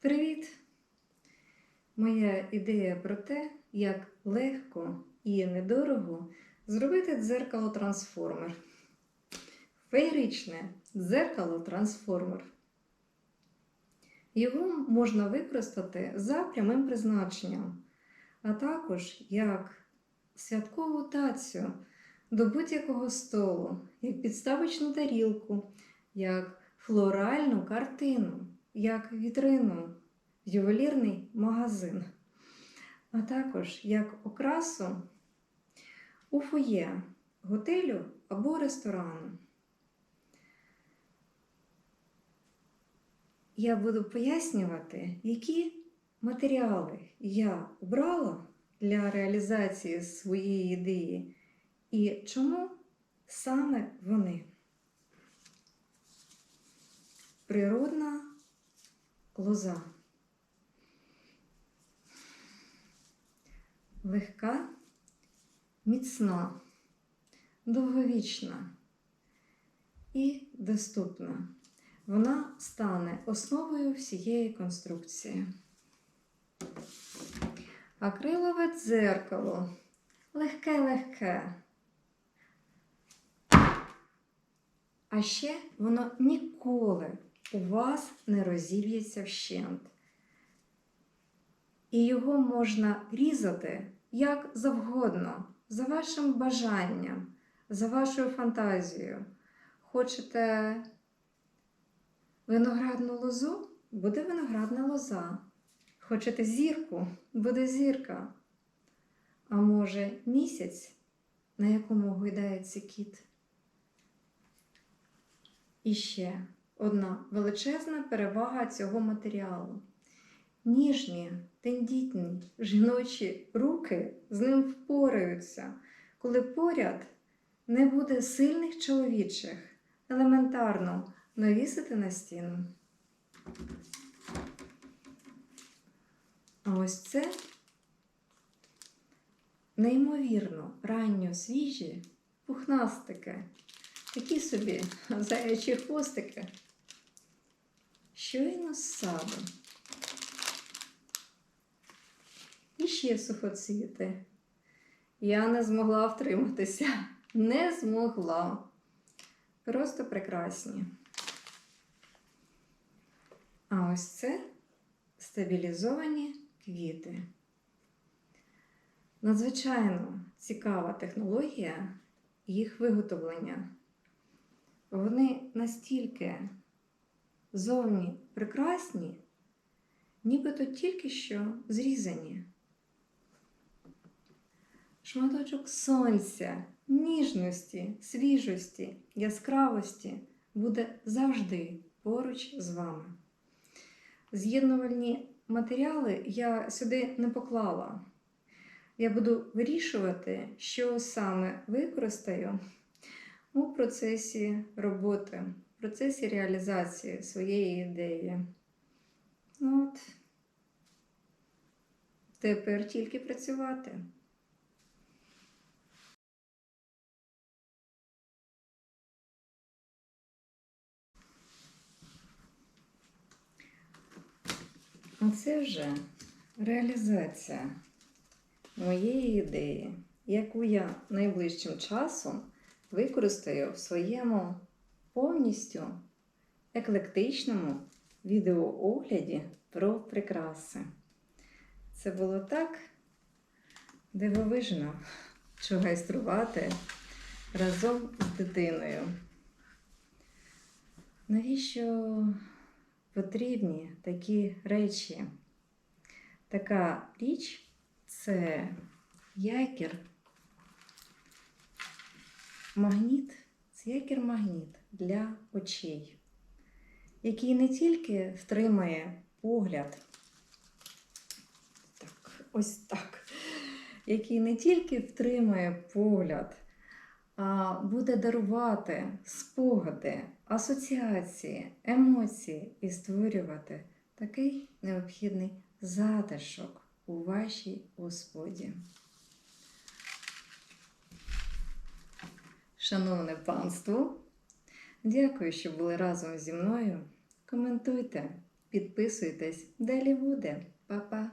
Привіт! Моя ідея про те, як легко і недорого зробити дзеркало трансформер. Феєричне дзеркало трансформер. Його можна використати за прямим призначенням, а також як святкову тацю до будь-якого столу, як підставочну тарілку, як флоральну картину, як вітрину, в ювелірний магазин, а також як окрасу у фоє готелю або ресторану. Я буду пояснювати, які матеріали я обрала для реалізації своєї ідеї і чому саме вони. Природна лоза. Легка, міцна, довговічна і доступна. Вона стане основою всієї конструкції. Акрилове дзеркало. Легке-легке. А ще воно ніколи у вас не розіб'ється вщент. І його можна різати як завгодно, за вашим бажанням, за вашою фантазією. Хочете виноградну лозу? Буде виноградна лоза. Хочете зірку? Буде зірка. А може місяць, на якому гойдається кіт? І ще одна величезна перевага цього матеріалу. Ніжні, тендітні жіночі руки з ним впораються, коли поряд не буде сильних чоловічих, елементарно навісити на стіну. А ось це неймовірно ранньо свіжі пухнастики, такі собі заячі хвостики. Щойно з саду. І ще сухоцвіти. Я не змогла втриматися. Не змогла. Просто прекрасні. А ось це стабілізовані квіти. Надзвичайно цікава технологія їх виготовлення. Вони настільки зовні прекрасні, нібито тільки що зрізані. Шматочок сонця, ніжності, свіжості, яскравості буде завжди поруч з вами. З'єднувальні матеріали я сюди не поклала. Я буду вирішувати, що саме використаю у процесі роботи, процесі реалізації своєї ідеї. Ну от, тепер тільки працювати. Оце вже реалізація моєї ідеї, яку я найближчим часом використаю в своєму повністю еклектичному відеоогляді про прикраси. Це було так дивовижно чугайструвати разом з дитиною. Навіщо потрібні такі речі? Така річ це якір, магніт, це якір-магніт для очей, який не тільки втримає погляд, так, ось так, який не тільки втримає погляд, а буде дарувати спогади, асоціації, емоції і створювати такий необхідний затишок у вашій господі. Шановне панство, дякую, що були разом зі мною. Коментуйте, підписуйтесь, далі буде. Па-па!